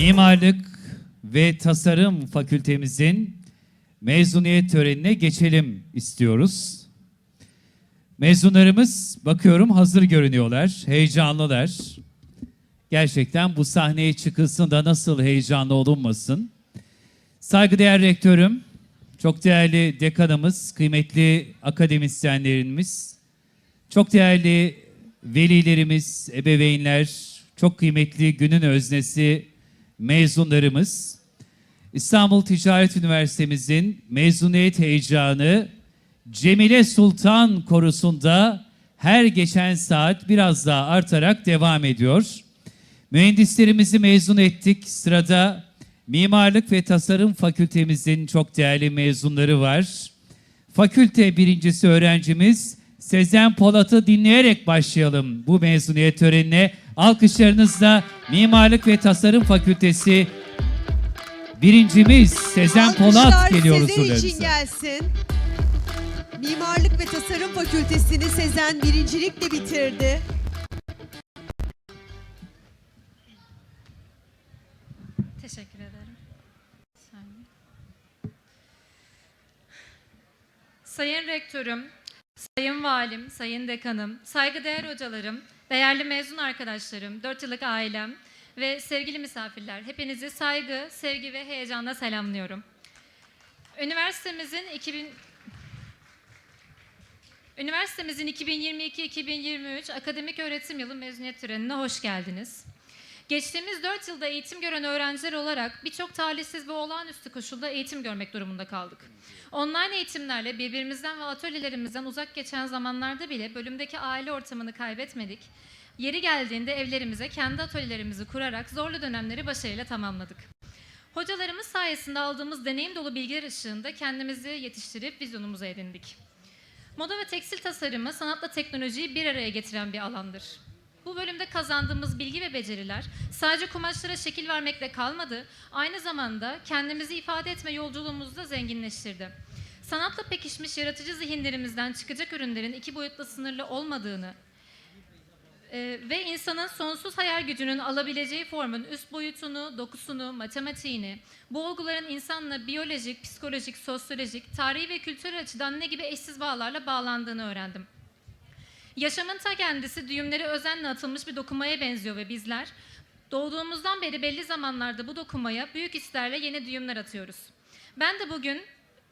Mimarlık ve Tasarım Fakültemizin mezuniyet törenine geçelim istiyoruz. Mezunlarımız bakıyorum hazır görünüyorlar, heyecanlılar. Gerçekten bu sahneye çıkılsın da nasıl heyecanlı olunmasın. Saygıdeğer rektörüm, çok değerli dekanımız, kıymetli akademisyenlerimiz, çok değerli velilerimiz, ebeveynler, çok kıymetli günün öznesi mezunlarımız, İstanbul Ticaret Üniversitemizin mezuniyet heyecanı Cemile Sultan Korusu'nda her geçen saat biraz daha artarak devam ediyor. Mühendislerimizi mezun ettik. Sırada Mimarlık ve Tasarım Fakültemizin çok değerli mezunları var. Fakülte birincisi öğrencimiz Sezen Polat'ı dinleyerek başlayalım bu mezuniyet törenine. Alkışlarınızla Mimarlık ve Tasarım Fakültesi birincimiz Sezen Polat Alkışlar geliyor Sezen için gelsin. Mimarlık ve Tasarım Fakültesini Sezen birincilikle bitirdi. Teşekkür ederim. Sayın Rektörüm, Sayın Valim, Sayın Dekanım, saygıdeğer hocalarım, değerli mezun arkadaşlarım, 4 yıllık ailem ve sevgili misafirler, hepinizi saygı, sevgi ve heyecanla selamlıyorum. Üniversitemizin 2000 Üniversitemizin 2022-2023 akademik öğretim yılı mezuniyet törenine hoş geldiniz. Geçtiğimiz 4 yılda eğitim gören öğrenciler olarak birçok talihsiz ve olağanüstü koşulda eğitim görmek durumunda kaldık. Online eğitimlerle birbirimizden ve atölyelerimizden uzak geçen zamanlarda bile bölümdeki aile ortamını kaybetmedik. Yeri geldiğinde evlerimize kendi atölyelerimizi kurarak zorlu dönemleri başarıyla tamamladık. Hocalarımız sayesinde aldığımız deneyim dolu bilgiler ışığında kendimizi yetiştirip vizyonumuzu edindik. Moda ve tekstil tasarımı sanatla teknolojiyi bir araya getiren bir alandır. Bu bölümde kazandığımız bilgi ve beceriler sadece kumaşlara şekil vermekle kalmadı, aynı zamanda kendimizi ifade etme yolculuğumuzu da zenginleştirdi. Sanatla pekişmiş yaratıcı zihinlerimizden çıkacak ürünlerin iki boyutla sınırlı olmadığını e, ve insanın sonsuz hayal gücünün alabileceği formun üst boyutunu, dokusunu, matematiğini, bu olguların insanla biyolojik, psikolojik, sosyolojik, tarihi ve kültürel açıdan ne gibi eşsiz bağlarla bağlandığını öğrendim. Yaşamın ta kendisi düğümleri özenle atılmış bir dokumaya benziyor ve bizler doğduğumuzdan beri belli zamanlarda bu dokumaya büyük hislerle yeni düğümler atıyoruz. Ben de bugün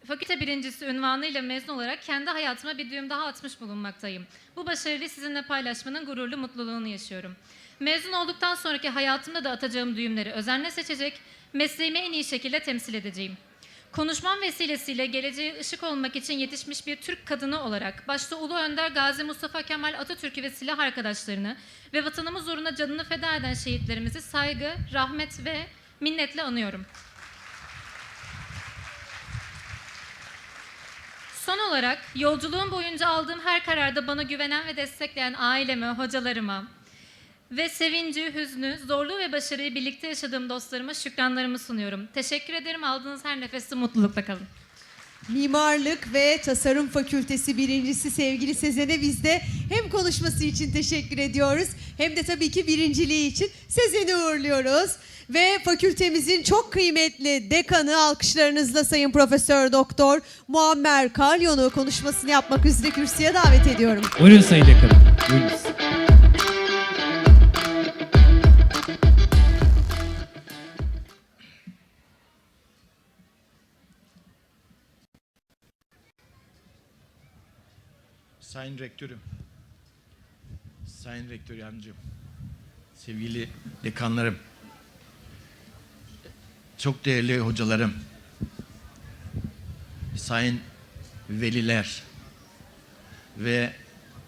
fakülte birincisi ünvanıyla mezun olarak kendi hayatıma bir düğüm daha atmış bulunmaktayım. Bu başarıyı sizinle paylaşmanın gururlu mutluluğunu yaşıyorum. Mezun olduktan sonraki hayatımda da atacağım düğümleri özenle seçecek, mesleğimi en iyi şekilde temsil edeceğim. Konuşmam vesilesiyle geleceğe ışık olmak için yetişmiş bir Türk kadını olarak başta Ulu Önder Gazi Mustafa Kemal Atatürk'ü ve silah arkadaşlarını ve vatanımız uğruna canını feda eden şehitlerimizi saygı, rahmet ve minnetle anıyorum. Son olarak yolculuğum boyunca aldığım her kararda bana güvenen ve destekleyen aileme, hocalarıma ve sevinci, hüznü, zorluğu ve başarıyı birlikte yaşadığım dostlarıma şükranlarımı sunuyorum. Teşekkür ederim. Aldığınız her nefeste mutlulukla kalın. Mimarlık ve Tasarım Fakültesi birincisi sevgili Sezen'e biz de hem konuşması için teşekkür ediyoruz hem de tabii ki birinciliği için Sezen'i uğurluyoruz. Ve fakültemizin çok kıymetli dekanı alkışlarınızla Sayın Profesör Doktor Muammer Kalyon'u konuşmasını yapmak üzere kürsüye davet ediyorum. Buyurun Sayın Dekanım. Buyurunuz. Sayın Rektörüm, Sayın Rektör Yardımcım, sevgili dekanlarım, çok değerli hocalarım, sayın veliler ve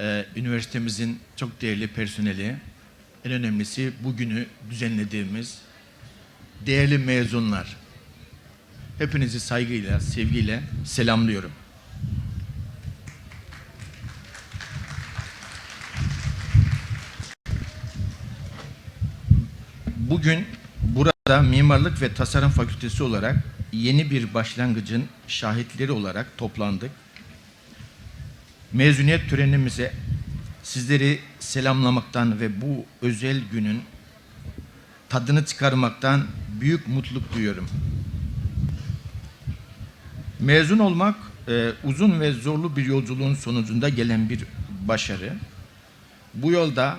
e, üniversitemizin çok değerli personeli, en önemlisi bugünü düzenlediğimiz değerli mezunlar. Hepinizi saygıyla, sevgiyle selamlıyorum. Bugün burada Mimarlık ve Tasarım Fakültesi olarak yeni bir başlangıcın şahitleri olarak toplandık. Mezuniyet törenimize sizleri selamlamaktan ve bu özel günün tadını çıkarmaktan büyük mutluluk duyuyorum. Mezun olmak e, uzun ve zorlu bir yolculuğun sonucunda gelen bir başarı. Bu yolda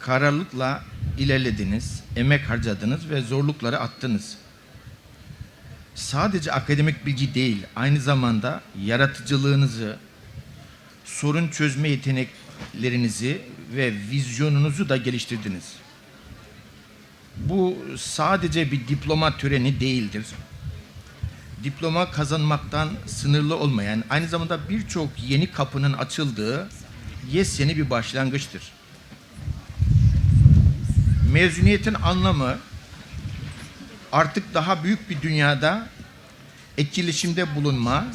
kararlılıkla ilerlediniz, emek harcadınız ve zorlukları attınız. Sadece akademik bilgi değil, aynı zamanda yaratıcılığınızı, sorun çözme yeteneklerinizi ve vizyonunuzu da geliştirdiniz. Bu sadece bir diploma töreni değildir. Diploma kazanmaktan sınırlı olmayan, aynı zamanda birçok yeni kapının açıldığı yeni bir başlangıçtır. Mezuniyetin anlamı artık daha büyük bir dünyada etkileşimde bulunma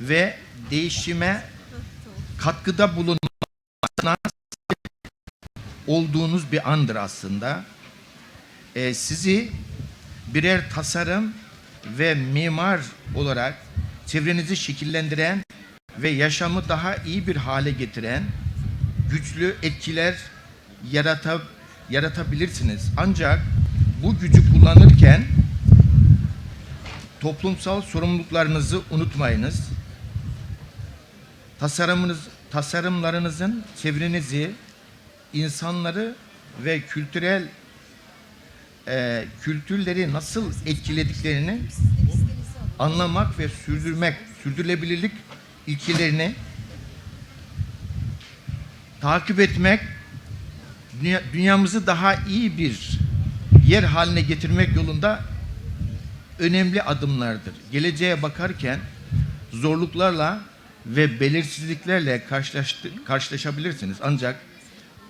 ve değişime katkıda bulunma olduğunuz bir andır aslında. Ee, sizi birer tasarım ve mimar olarak çevrenizi şekillendiren ve yaşamı daha iyi bir hale getiren güçlü etkiler yarata, yaratabilirsiniz. Ancak bu gücü kullanırken toplumsal sorumluluklarınızı unutmayınız. Tasarımınız, tasarımlarınızın çevrenizi, insanları ve kültürel e, kültürleri nasıl etkilediklerini anlamak ve sürdürmek, sürdürülebilirlik ilkelerini takip etmek, dünya- dünyamızı daha iyi bir yer haline getirmek yolunda önemli adımlardır. Geleceğe bakarken zorluklarla ve belirsizliklerle karşılaşabilirsiniz. Ancak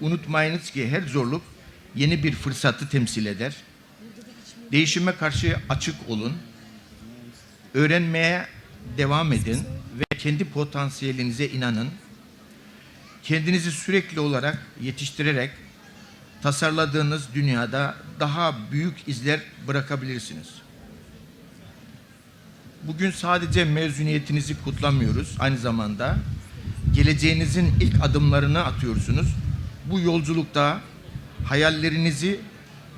unutmayınız ki her zorluk yeni bir fırsatı temsil eder. Değişime karşı açık olun. Öğrenmeye devam edin ve kendi potansiyelinize inanın. Kendinizi sürekli olarak yetiştirerek tasarladığınız dünyada daha büyük izler bırakabilirsiniz. Bugün sadece mezuniyetinizi kutlamıyoruz. Aynı zamanda geleceğinizin ilk adımlarını atıyorsunuz. Bu yolculukta hayallerinizi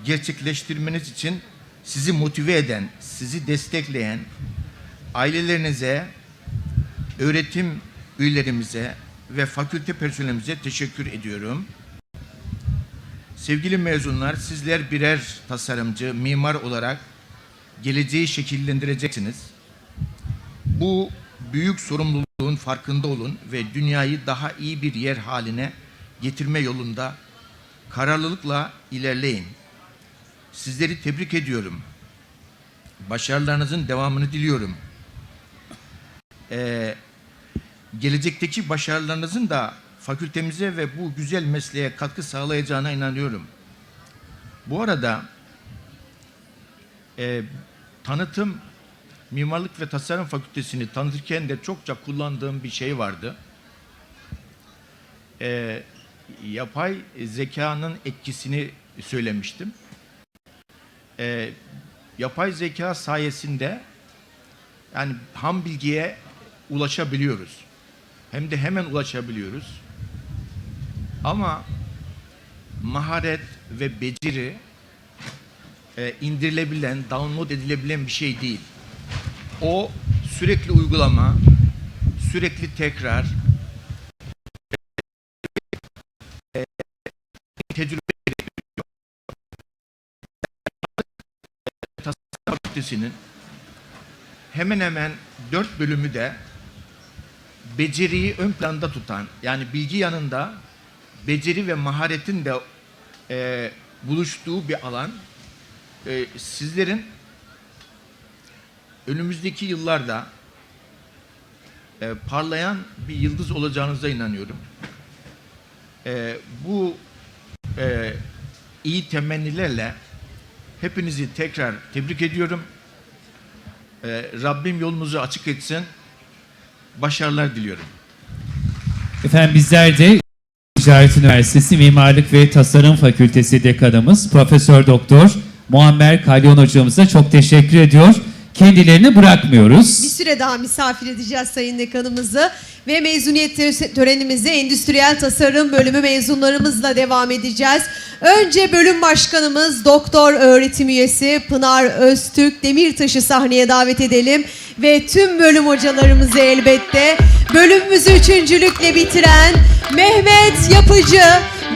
gerçekleştirmeniz için sizi motive eden, sizi destekleyen ailelerinize, öğretim üyelerimize ve fakülte personelimize teşekkür ediyorum. Sevgili mezunlar, sizler birer tasarımcı, mimar olarak geleceği şekillendireceksiniz. Bu büyük sorumluluğun farkında olun ve dünyayı daha iyi bir yer haline getirme yolunda kararlılıkla ilerleyin. Sizleri tebrik ediyorum. Başarılarınızın devamını diliyorum. Ee, gelecekteki başarılarınızın da fakültemize ve bu güzel mesleğe katkı sağlayacağına inanıyorum. Bu arada e, tanıtım Mimarlık ve Tasarım Fakültesini tanıtırken de çokça kullandığım bir şey vardı. E, yapay zekanın etkisini söylemiştim. E, yapay zeka sayesinde yani ham bilgiye ulaşabiliyoruz. Hem de hemen ulaşabiliyoruz. Ama maharet ve beceri e, indirilebilen, download edilebilen bir şey değil. O sürekli uygulama, sürekli tekrar, e, tecrübe Fakültesi'nin hemen hemen dört bölümü de beceriyi ön planda tutan, yani bilgi yanında beceri ve maharetin de e, buluştuğu bir alan. E, sizlerin önümüzdeki yıllarda e, parlayan bir yıldız olacağınıza inanıyorum. E, bu e, iyi temennilerle hepinizi tekrar tebrik ediyorum. E, Rabbim yolunuzu açık etsin. Başarılar diliyorum. Efendim bizler de Ticaret Üniversitesi Mimarlık ve Tasarım Fakültesi dekanımız Profesör Doktor Muammer Kalyon hocamıza çok teşekkür ediyor. Kendilerini bırakmıyoruz. Bir süre daha misafir edeceğiz Sayın Dekanımızı ve mezuniyet tö- törenimizi endüstriyel tasarım bölümü mezunlarımızla devam edeceğiz. Önce bölüm başkanımız doktor öğretim üyesi Pınar Öztürk Demirtaş'ı sahneye davet edelim ve tüm bölüm hocalarımızı elbette bölümümüzü üçüncülükle bitiren Mehmet Yapıcı,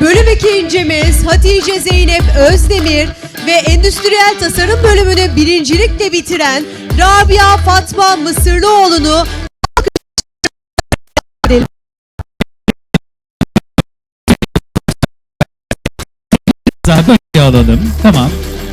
bölüm ikincimiz Hatice Zeynep Özdemir ve endüstriyel tasarım bölümünü birincilikle bitiren Rabia Fatma Mısırlıoğlu'nu böyle alalım. Tamam.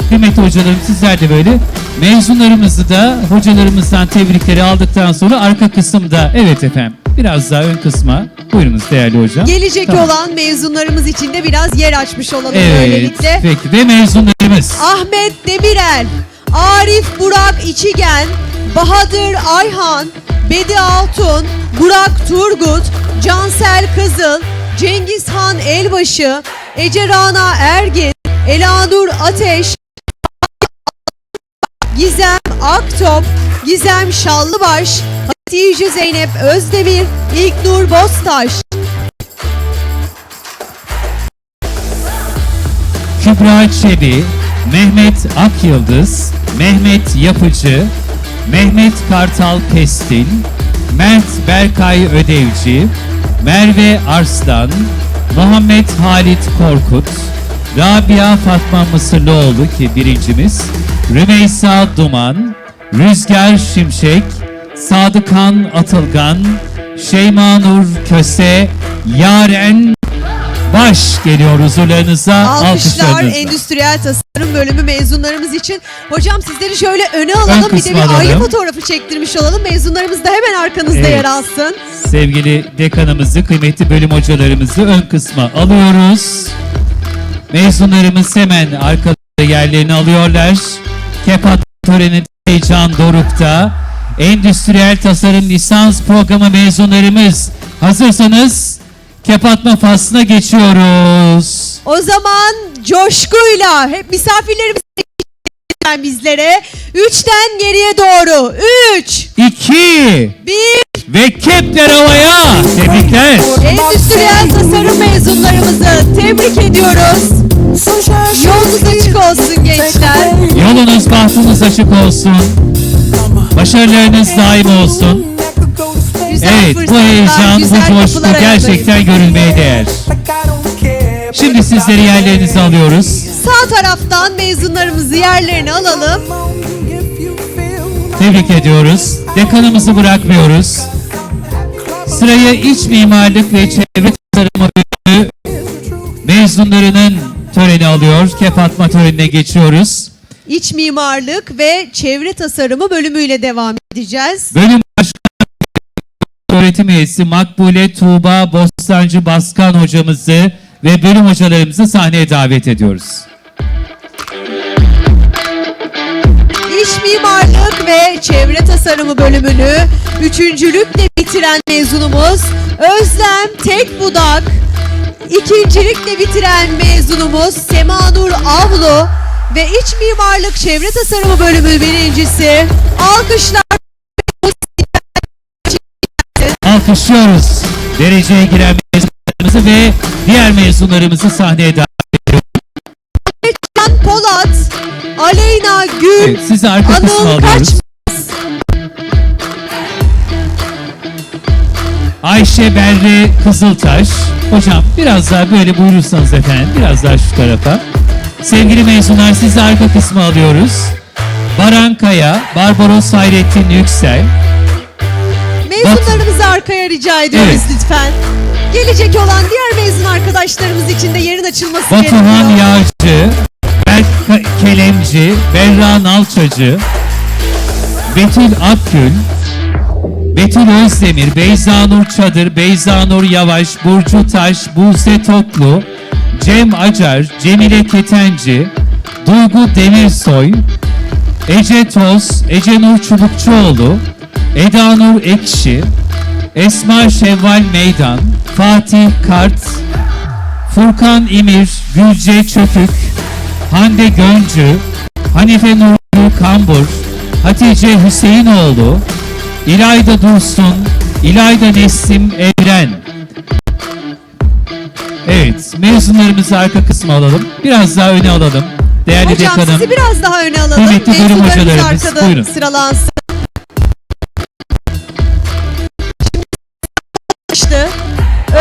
Kıymetli hocalarım sizler de böyle mezunlarımızı da hocalarımızdan tebrikleri aldıktan sonra arka kısımda evet efendim biraz daha ön kısma buyurunuz değerli hocam. gelecek Tamam. olan mezunlarımız için de biraz yer açmış olalım Evet böylelikle. peki ve mezunlarımız. Ahmet Demirel, Arif Burak İçigen, Bahadır Ayhan, Bedi Altun, Burak Turgut, Cansel Kızıl, Cengizhan Elbaşı, Ece Rana Ergin, Elanur Ateş, Gizem Aktop, Gizem Şallıbaş, Hatice Zeynep Özdemir, İlknur Boztaş, Kübra Çebi, Mehmet Akyıldız, Mehmet Yapıcı, Mehmet Kartal Pestil, Mert Berkay Ödevci, Merve Arslan, Muhammed Halit Korkut, Rabia Fatma Mısırlıoğlu ki birincimiz, Rümeysa Duman, Rüzgar Şimşek, Sadıkan Atılgan, Şeyma Nur Köse, Yaren Baş geliyor huzurlarınıza Alkışlar. Endüstriyel Tasarım Bölümü mezunlarımız için. Hocam sizleri şöyle öne alalım bir de bir aile fotoğrafı çektirmiş olalım. Mezunlarımız da hemen arkanızda Evet. yer alsın. Sevgili dekanımızı, kıymetli bölüm hocalarımızı ön kısma alıyoruz. Mezunlarımız hemen arkada yerlerini alıyorlar. Kepat töreni heyecan dorukta. Endüstriyel tasarım lisans programı mezunlarımız hazırsanız kepatma faslına geçiyoruz. O zaman coşkuyla hep misafirlerimiz bizlere. Üçten geriye doğru. Üç, 2 bir. ve kepler havaya. Tebrikler. Endüstriyel tasarım mezunlarımızı tebrik ediyoruz. Yolunuz açık olsun gençler. Yolunuz bahtınız açık olsun. Başarılarınız daim olsun. Evet bu heyecan, bu coşku gerçekten görülmeye değer. Şimdi sizleri yerlerinize alıyoruz. Sağ taraftan mezunlarımızı yerlerine alalım. Tebrik ediyoruz. Dekanımızı bırakmıyoruz. Sırayı iç mimarlık ve çevre tasarımı mezunlarının töreni alıyor. Kep atma törenine geçiyoruz. İç mimarlık ve çevre tasarımı bölümüyle devam edeceğiz. Bölüm başkanı öğretim üyesi Makbule Tuğba Bostancı Baskan hocamızı ve bölüm hocalarımızı sahneye davet ediyoruz. İç mimarlık ve çevre tasarımı bölümünü üçüncülükle bitiren mezunumuz Özlem Tekbudak. İkincilikle bitiren mezunumuz Semanur Avlu ve iç mimarlık çevre tasarımı bölümü birincisi. Alkışlar Alkışlıyoruz. Dereceye giren mezunlarımızı ve diğer mezunlarımızı sahneye davet Can Polat, Aleyna Gül, ediyoruz. Sizi arka kısma Anıl alıyoruz. Kaç Ayşe Berre Kızıltaş. Hocam biraz daha böyle buyurursanız efendim. Biraz daha şu tarafa. Sevgili mezunlar sizi arka kısma alıyoruz. Baran Kaya, Barbaros Hayrettin Yüksel, Mezunlarımızı arkaya rica ediyoruz Evet. lütfen. Gelecek olan diğer mezun arkadaşlarımız için de yerin açılması Batuhan gerekiyor. Yağcı, Berk Kelemci, Berra Nalçacı, Betül Akgül, Betül Özdemir, Beyza Nur Çadır, Beyza Nur Yavaş, Burcu Taş, Buse Toklu, Cem Acar, Cemile Ketenci, Duygu Demirsoy, Ece Toz, Ece Nur Çubukçuoğlu, Eda Nur Ekşi, Esma Şevval Meydan, Fatih Kart, Furkan İmir, Gülce Çökük, Hande Göncü, Hanife Nurlu Kambur, Hatice Hüseyinoğlu, İlayda Dursun, İlayda Nesim Evren. Evet, mezunlarımızı arka kısma alalım. Biraz daha öne alalım. Değerli Hocam dekanım. sizi biraz daha öne alalım. Kıymetli bölüm hocalarımız, arkada buyurun. sıralansın. Şimdi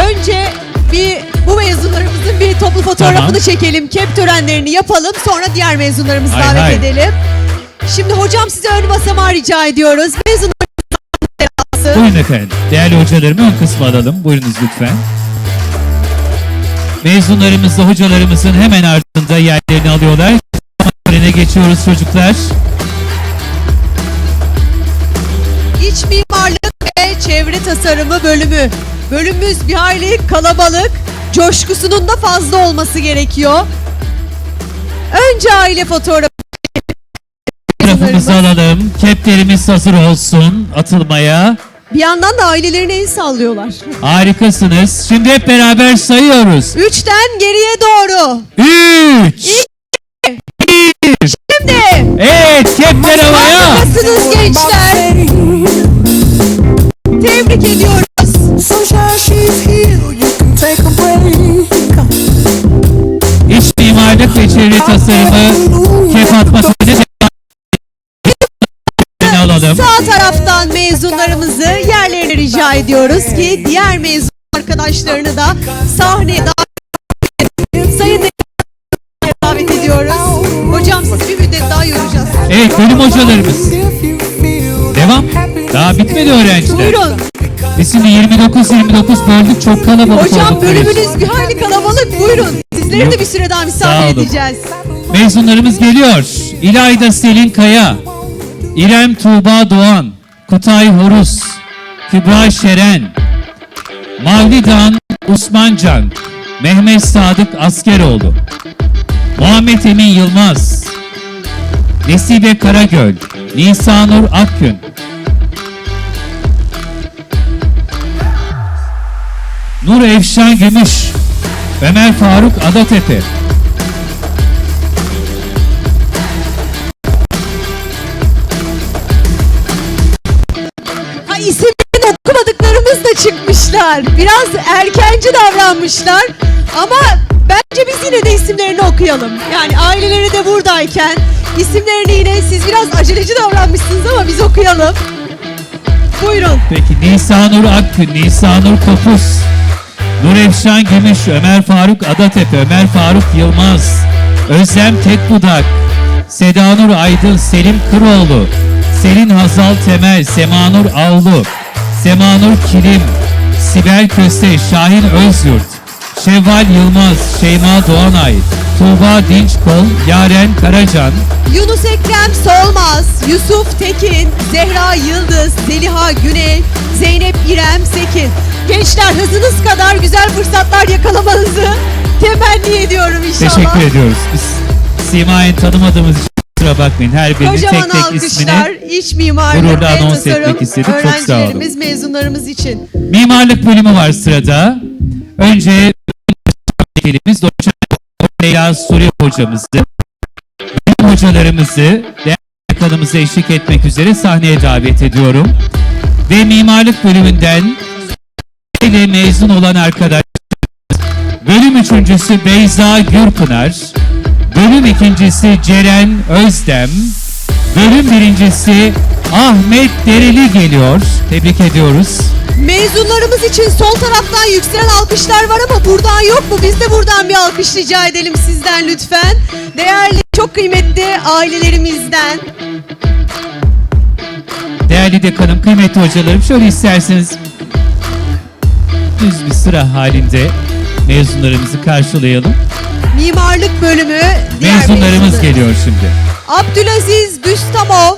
Önce bir bu mezunlarımızın bir toplu fotoğrafını Tamam. çekelim. Kep törenlerini yapalım. Sonra diğer mezunlarımızı Hay davet hay. edelim. Şimdi hocam size ön basamağı rica ediyoruz. Mezunlarımız Buyurun efendim. Değerli hocalarımı ön kısma alalım. Buyurunuz lütfen. Mezunlarımız da hocalarımızın hemen ardında yerlerini alıyorlar. Törene geçiyoruz çocuklar. İç mimarlık ve çevre tasarımı bölümü. Bölümümüz bir hayli kalabalık, coşkusunun da fazla olması gerekiyor. Önce aile fotoğrafı. Fotoğrafımızı alalım. Keplerimiz hazır olsun atılmaya. Bir yandan da ailelerine el sallıyorlar. Harikasınız. Şimdi hep beraber sayıyoruz. Üçten geriye doğru. Üç. Şimdi Evet kepler havaya. harikasınız gençler. Tebrik ediyoruz. Sunshine, she's here. You can take a break. İç mimarlık ve çevre tasarımı Sağ taraftan mezunlarımızı yerlerine rica ediyoruz ki diğer mezun arkadaşlarını da sahneye davet Sayın davet ediyoruz. Hocam siz bir müddet daha yoracağız. Evet bölüm hocalarımız. Devam. Daha bitmedi öğrenciler. Buyurun. Biz şimdi 29-29 böldük çok kalabalık Hocam olduk. bölümünüz bir hayli kalabalık. Buyurun. Sizleri de bir süre daha Sağ misafir olun. edeceğiz. Mezunlarımız geliyor. İlayda Selin Kaya, İrem Tuğba Doğan, Kutay Horus, Kübra Şeren, Mavlidan Usmancan, Mehmet Sadık Askeroğlu, Muhammed Emin Yılmaz, Nesibe Karagöl, Nisanur Akgün, Nur Efşan Gümüş, Ömer Faruk Adatepe, çıkmışlar. Biraz erkenci davranmışlar. Ama bence biz yine de isimlerini okuyalım. Yani aileleri de buradayken isimlerini yine siz biraz aceleci davranmışsınız ama biz okuyalım. Buyurun. Peki Nisanur Akgün, Nisanur Topuz, Nur Efşan Gümüş, Ömer Faruk Adatepe, Ömer Faruk Yılmaz, Özlem Tekbudak, Sedanur Aydın, Selim Kıroğlu, Selin Hazal Temel, Semanur Avlu, Semanur Kilim, Sibel Köse, Şahin Özyurt, Şevval Yılmaz, Şeyma Doğanay, Tuğba Dinçkol, Yaren Karacan, Yunus Ekrem Solmaz, Yusuf Tekin, Zehra Yıldız, Zeliha Güney, Zeynep İrem Sekin. Gençler hızınız kadar güzel fırsatlar yakalamanızı temenni ediyorum inşallah. Teşekkür ediyoruz. Biz Simayen tanımadığımız için kusura bakmayın. Her birinin Kocaman tek tek alkışlar ismini iç mimarlık ve anons tasarım etmek istedik. Çok sağ olun. öğrencilerimiz, mezunlarımız için. Mimarlık bölümü var sırada. Önce elimiz doçent Leyla Suri hocamızı, bölüm hocalarımızı değerli bakanımıza eşlik etmek üzere sahneye davet ediyorum. Ve mimarlık bölümünden ile mezun olan arkadaş bölüm üçüncüsü Beyza Gürpınar, bölüm ikincisi Ceren Özdem, bölüm birincisi Ahmet Dereli geliyor. Tebrik ediyoruz. Mezunlarımız için sol taraftan yükselen alkışlar var ama buradan yok mu? Biz de buradan bir alkış rica edelim sizden lütfen. Değerli, çok kıymetli ailelerimizden. Değerli dekanım, kıymetli hocalarım şöyle isterseniz düz bir sıra halinde mezunlarımızı karşılayalım. Mimarlık bölümü diğer Mezunlarımız mezunlarımız. geliyor şimdi. Abdülaziz Büstamov,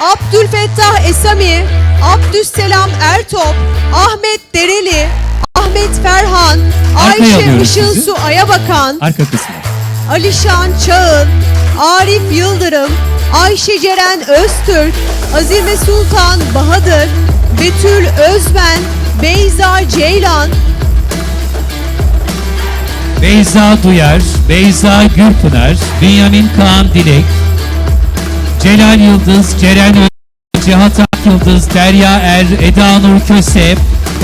Abdülfettah Esami, Abdüsselam Ertop, Ahmet Dereli, Ahmet Ferhan, Arkaya Ayşe alıyoruz sizi. Işılsu Ayabakan, Arka kısmı. Alişan Çağıl, Arif Yıldırım, Ayşe Ceren Öztürk, Azime Sultan Bahadır, Betül Özmen, Beyza Ceylan, Beyza Duyar, Beyza Gürpınar, Bünyamin Kaan Dilek, Celal Yıldız, Ceren Ö- Cihat Yıldız, Derya Er, Eda Nur Köse,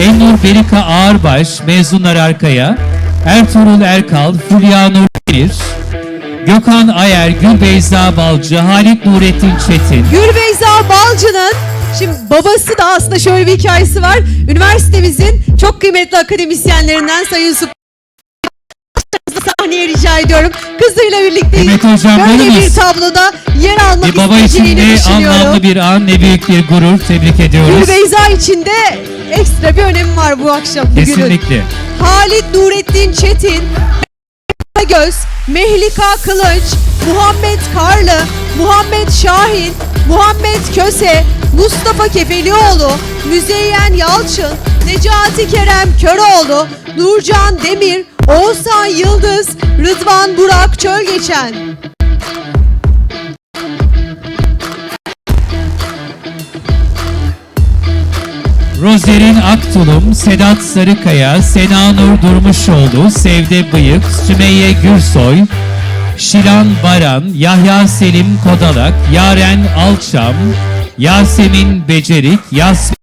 Ennur Berika Ağırbaş, mezunlar arkaya, Ertuğrul Erkal, Hülya Nur Demir, Gökhan Ayer, Gül Beyza Balcı, Halit Nurettin Çetin, Gül Beyza Balcı'nın Şimdi babası da aslında şöyle bir hikayesi var. Üniversitemizin çok kıymetli akademisyenlerinden Sayın Yusuf sahneye rica ediyorum. Kızıyla birlikte Kıymetli hocam, böyle bir tabloda yer almak bir baba için isteyeceğini ne düşünüyorum. anlamlı bir an, ne büyük bir gurur. Tebrik ediyoruz. Gül Beyza için de ekstra bir önemi var bu akşam. bugünün. Kesinlikle. Halit Nurettin Çetin, Göz, Mehlika Kılıç, Muhammed Karlı, Muhammed Şahin, Muhammed Köse, Mustafa Kefelioğlu, Müzeyyen Yalçın, Necati Kerem Köroğlu, Nurcan Demir, Oğuzhan Yıldız, Rıdvan Burak Çölgeçen. Rozerin Aktulum, Sedat Sarıkaya, Sena Nur Durmuşoğlu, Sevde Bıyık, Sümeyye Gürsoy, Şilan Baran, Yahya Selim Kodalak, Yaren Alçam, Yasemin Becerik, Yasmin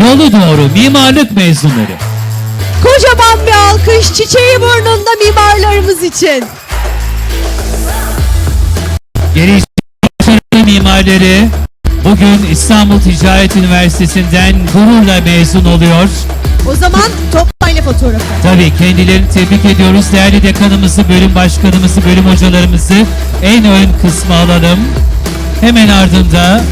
Yolu Doğru Mimarlık mezunları. Kocaman bir alkış çiçeği burnunda mimarlarımız için. Başarılı mimarları bugün İstanbul Ticaret Üniversitesi'nden gururla mezun oluyor. O zaman toplayla fotoğrafı. Tabii kendilerini tebrik ediyoruz. Değerli dekanımızı, bölüm başkanımızı, bölüm hocalarımızı en ön kısma alalım. Hemen ardında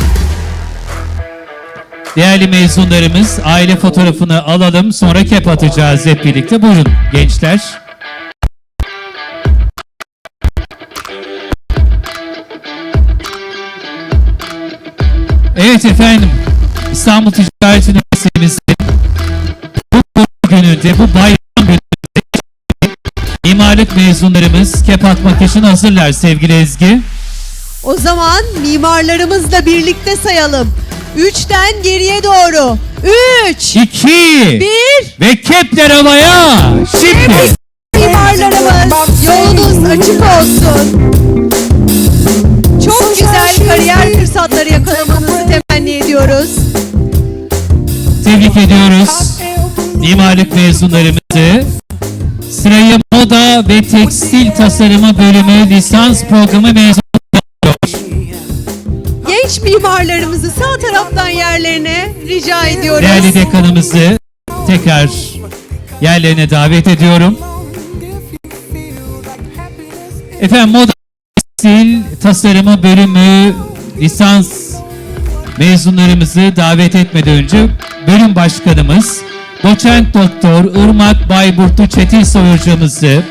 değerli mezunlarımız aile fotoğrafını alalım. Sonra kep atacağız hep birlikte. Buyurun gençler. Evet efendim. İstanbul Ticaret Üniversitemizde bu gününde, bu bayram gününde mimarlık mezunlarımız kep atmak için hazırlar sevgili Ezgi. O zaman mimarlarımızla birlikte sayalım. Üçten geriye doğru. Üç, İki bir, ve kepler havaya. Şimdi mimarlarımız yolunuz açık olsun. Çok güzel kariyer fırsatları yakalamanızı temenni ediyoruz. tebrik ediyoruz mimarlık mezunlarımızı. Sırayı moda ve tekstil tasarımı bölümü lisans programı mezunu Genç mimarlarımızı sağ taraftan yerlerine rica ediyoruz. Değerli dekanımızı tekrar yerlerine davet ediyorum. Efendim moda tekstil tasarımı bölümü lisans mezunlarımızı davet etmeden önce bölüm başkanımız doçent doktor Irmak Bayburtlu Çetinsoy hocamızı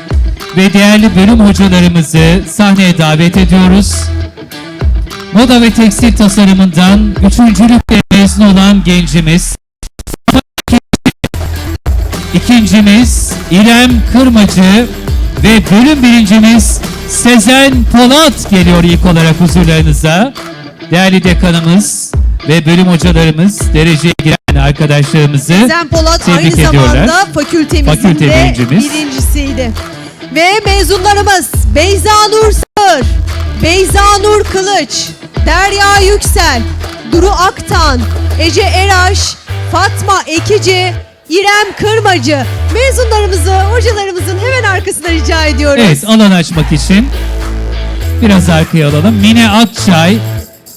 ve değerli bölüm hocalarımızı sahneye davet ediyoruz. Moda ve tekstil tasarımından üçüncülükle mezun olan gencimiz. İkincimiz İrem Kırmacı ve bölüm birincimiz Sezen Polat geliyor ilk olarak huzurlarınıza. Değerli dekanımız ve bölüm hocalarımız, dereceye giren arkadaşlarımızı Sezen Polat tebrik aynı ediyorlar. zamanda fakültemizin Fakülte de birincimiz. birincisiydi. Ve mezunlarımız Beyza Nur Sağır, Beyza Nur Kılıç, Derya Yüksel, Duru Aktan, Ece Eraş, Fatma Ekici, İrem Kırmacı. Mezunlarımızı hocalarımızın hemen arkasına rica ediyoruz. Evet, alan açmak için biraz arkaya alalım. Mine Akçay,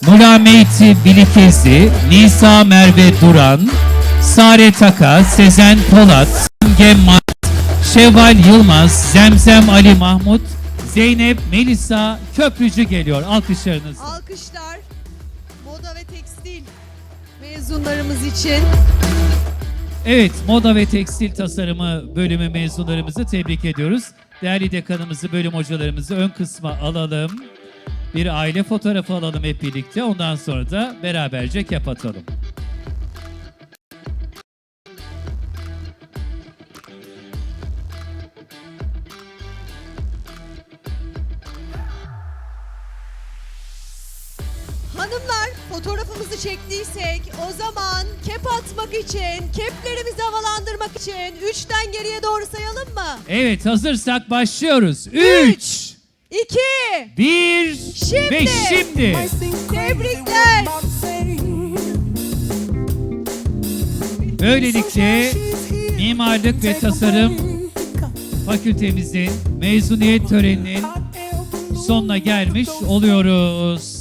Mulameyti Bilikezi, Nisa Merve Duran, Sare Taka, Sezen Polat, Simge Mat, Şevval Yılmaz, Zemzem Ali Mahmut, Zeynep Melisa Köprücü geliyor. Alkışlarınız. Alkışlar moda ve tekstil mezunlarımız için. Evet, moda ve tekstil tasarımı bölümü mezunlarımızı tebrik ediyoruz. Değerli dekanımızı, bölüm hocalarımızı ön kısma alalım. Bir aile fotoğrafı alalım hep birlikte. Ondan sonra da beraberce kep için, keplerimizi havalandırmak için üçten geriye doğru sayalım mı? Evet, hazırsak başlıyoruz. Üç, 3, iki, bir Şimdi. ve şimdi. tebrikler. Böylelikle mimarlık ve tasarım fakültemizin mezuniyet töreninin sonuna gelmiş oluyoruz.